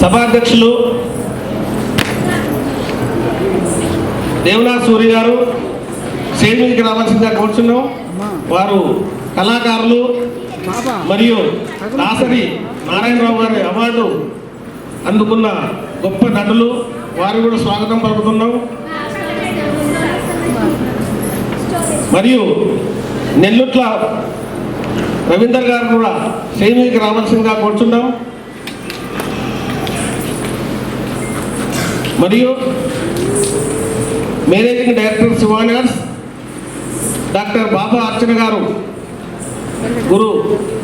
సభాధ్యక్షులు దేవనాథ్ సూరి గారు స్టేజ్ మీదకి రావాల్సిందిగా కోరుచున్నాం. వారు కళాకారులు మరియు దాసరి నారాయణరావు గారి అవార్డు అందుకున్న గొప్ప నటులు. వారు కూడా స్వాగతం పలుకుతున్నాం. మరియు నెల్లుట్ల రవీందర్ గారు కూడా స్టేజ్ మీదకి రావాల్సిందిగా కోరుచున్నాం. మరియు మేనేజింగ్ డైరెక్టర్ శివానియార్స్ డాక్టర్ బాబా అర్చన గారు. గురు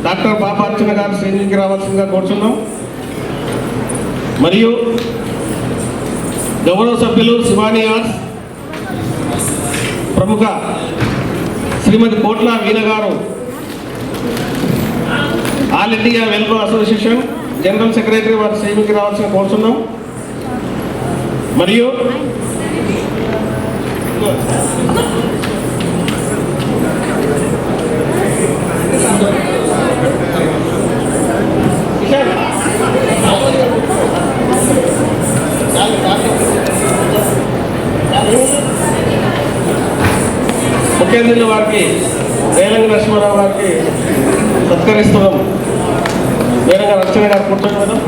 డాక్టర్ బాబా అర్చన గారు శ్రేణికి రావాల్సిందిగా కోరుతున్నాం మరియు గౌరవ సభ్యులు శివానియాస్ ప్రముఖ Shrimati Kotla Veena garu all India welfare association general secretary వారి శ్రేణికి రావాల్సిన కోరుతున్నాం మరియు ముఖ్య వారికి వేలంగి నరసింహారావు గారికి సత్కరిస్తున్నాం వేరేగా రచన గారు కూర్చోండి మేడం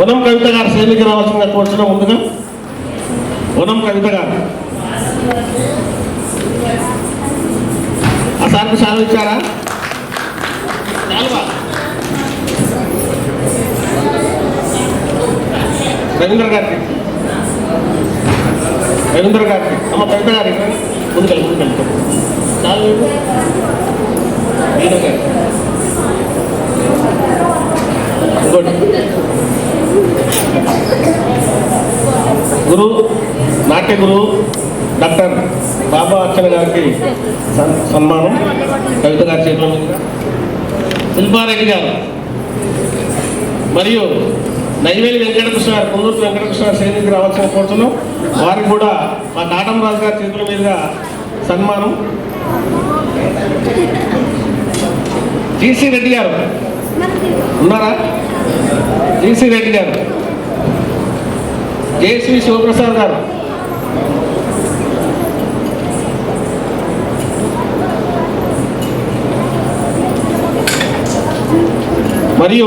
వనం కవిత గారు శైలికి రావాల్సిందిగా కూర్చోడం ముందుగా? వనం కవిత గారు. ఆ సార్కి సాల్వ్ ఇచ్చారా? రవీంద్ర గారికి. రవీంద్ర గారికి. అమ్మ కవిత గారికి. ముందుకెళ్ళి ముందుకెళ్ళి. చాలు వీణ గుడ్ గురు నాట్య గురు డాక్టర్ బాబా అర్చన గారికి సన్- సన్మానం. కవిత గారి చేతుల శిల్పారెడ్డి గారు. మరియు నైవేలి వెంకటకృష్ణ గారు కొందూరు వెంకటకృష్ణ శ్రేణికి రావాల్సిన కోరుతున్నాం. వారికి కూడా మా నాటం రాజు గారి చేతుల మీదుగా సన్మానం. జీసీ రెడ్డి గారు. ఉన్నారా? జీసీ రెడ్డి గారు. జేసీ శివప్రసాద్ గారు. మరియు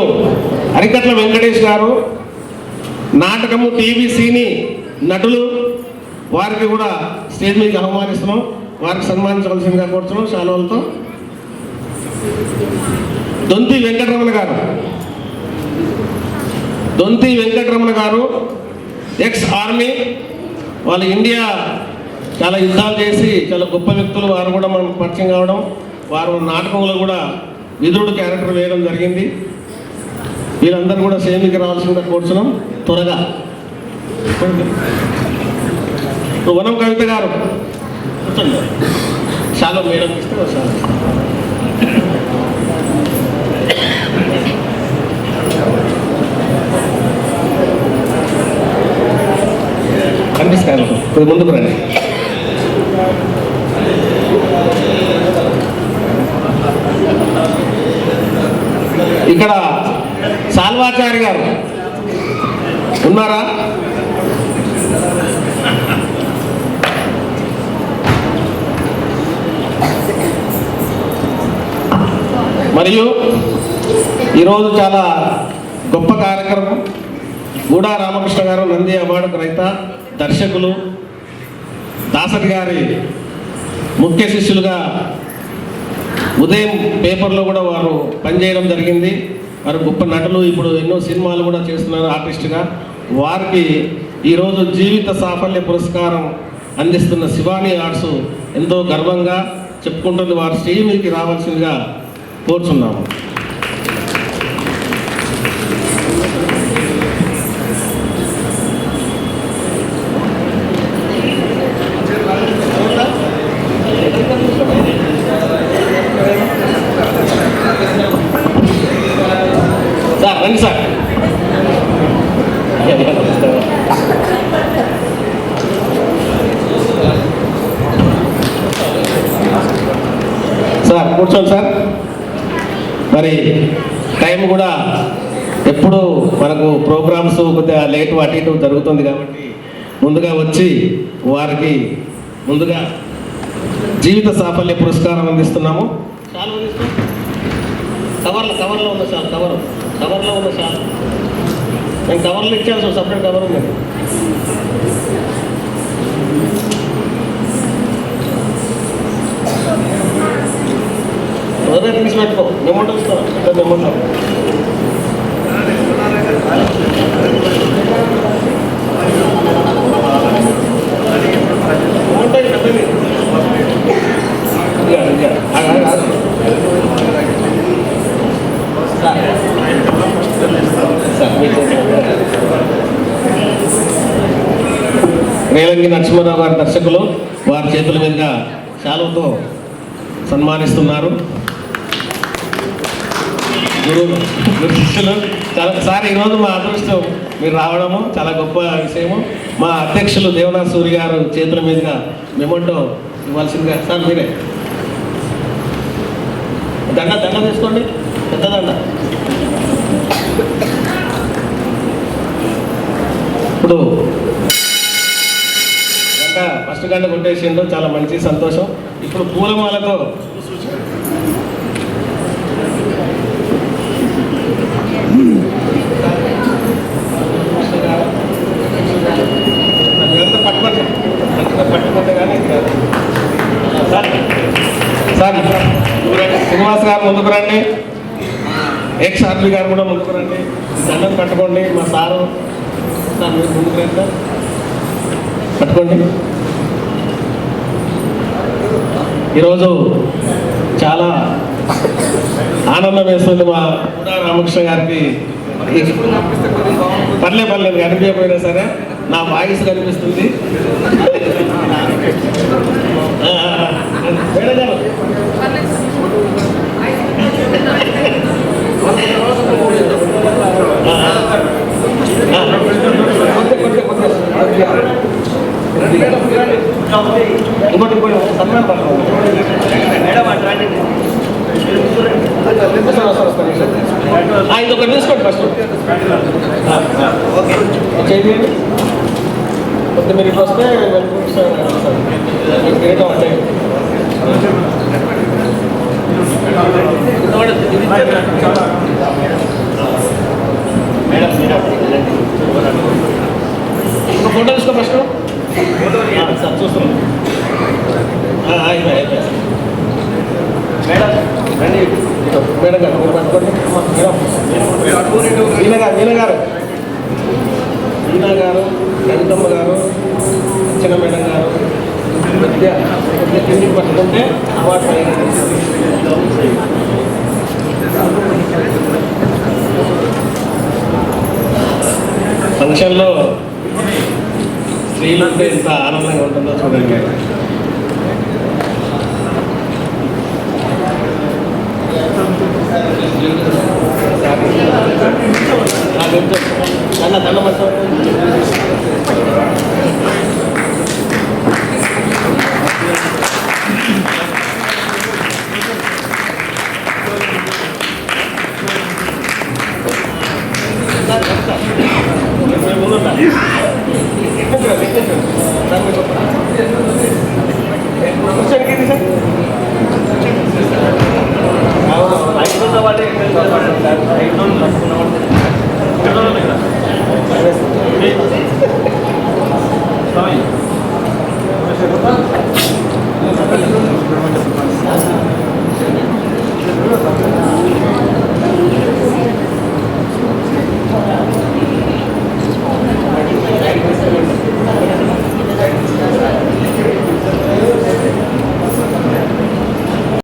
అరికట్ల వెంకటేష్ గారు నాటకము టీవీ సీని నటులు వారికి కూడా స్టేజ్ మీద ఆహ్వానిస్తున్నాం. వారికి సన్మానించవలసిందిగా కోరుతున్నాం శాలువలతో దొంతి వెంకటరమణ గారు. దొంతి వెంకటరమణ గారు ఎక్స్ ఆర్మీ వాళ్ళ ఇండియా చాలా యుద్ధాలు చేసి చాలా గొప్ప వ్యక్తులు. వారు కూడా మనం పరిచయం కావడం వారు నాటకంలో కూడా విధుడు క్యారెక్టర్ వేయడం జరిగింది. వీళ్ళందరూ కూడా సేమికి రావాల్సిందిగా కోరుచున్నాం. త్వరగా. ఇప్పుడు వనం కవిత గారు. చాలా మేడం ఇస్తే చాలా కనిపిస్తాను కొద్ది ముందుకు రండి. ఇక్కడ సాల్వాచారి గారు ఉన్నారా? మరియు ఈరోజు చాలా గొప్ప కార్యక్రమం. గూడా రామకృష్ణ గారు నంది అవార్డు రైత దర్శకులు దాసరి గారి ముఖ్య శిష్యులుగా ఉదయం పేపర్లో కూడా వారు పనిచేయడం జరిగింది. వారు గొప్ప నటులు ఇప్పుడు ఎన్నో సినిమాలు కూడా చేస్తున్నారు ఆర్టిస్ట్గా వారికి ఈరోజు జీవిత సాఫల్య పురస్కారం అందిస్తున్న శివాని ఆర్ట్స్ ఎంతో గర్వంగా చెప్పుకుంటుంది. వారి స్టేజ్ మీదకి రావాల్సిందిగా కోరుచున్నాము. మరి టైం కూడా ఎప్పుడు మనకు ప్రోగ్రామ్స్ కొద్దిగా లేట్ అటు ఇటు జరుగుతుంది కాబట్టి ముందుగా వచ్చి వారికి ముందుగా జీవిత సాఫల్య పురస్కారం అందిస్తున్నాము. కవర్లు కవర్లో కవర్లో సార్ కవర్. కవర్లో ఉన్న సార్ నేను కవర్లో ఇచ్చాను సార్ సపరేట్ కవర్ ఉంది. ఆగు, ఆగు, ఆగు. సార్. సార్, మీకు. రేలంగి నరసింహారావు గారి దర్శకులు వారి చేతుల మీదుగా శాలువతో సన్మానిస్తున్నారు గురు గురు శిష్యులు చాలా సార్ ఈరోజు మా అదృష్టం మీరు రావడము చాలా గొప్ప విషయము. మా అధ్యక్షులు దేవనాథ్ సూరి గారు చేతుల మీదుగా మెమోటో ఇవ్వాల్సిందిగా సార్ మీరే. దండ దండ తీసుకోండి పెద్ద దండ. ఇప్పుడు గంట ఫస్ట్ గంట కొట్టేసిండు చాలా మంచి సంతోషం. ఇప్పుడు పూలమాలతో ఇదంతా పట్టుకోండి మంచిగా పట్టుకుంటే కానీ ఇది కాదు. సార్ సార్ శ్రీనివాస్ గారు ముందుకు రండి ఎక్స్ గారు కూడా ముందుకు రండి దండం పట్టుకోండి మా సారు సార్ ముందుకు రండి ఈరోజు చాలా ఆనందం వేస్తుంది మా రామకృష్ణ గారికి. పర్లే పర్లేదు కనిపించకపోయినా సరే నా వాయిస్ కనిపిస్తుంది. మేడం ఇది ఒకటి తీసుకోండి ఫస్ట్ ఆ, ఆ. చేయండి కొద్ది మీరు ఇటు వస్తే వెళ్ళిపోతాను మీకు కిరీటం అంటే మేడం మేడం ఒక ఫోటో తీసుకో ఫస్ట్ సార్ చూస్తున్నాం మేడం రండి మేడం గారు మీరు పట్టుకోండి మేడం గారు. మీనా గారు వీణ గారు లలితమ్మ గారు చిన్న మేడం గారు కొద్దిగా కిందికి పట్టుకుంటే అవార్డు ఫంక్షన్లో స్త్రీలంటే ఎంత ఆనందంగా ఉంటుందో చూడండి. అన్న తల్ల Bunu ben. Bu kadar. Sen de çok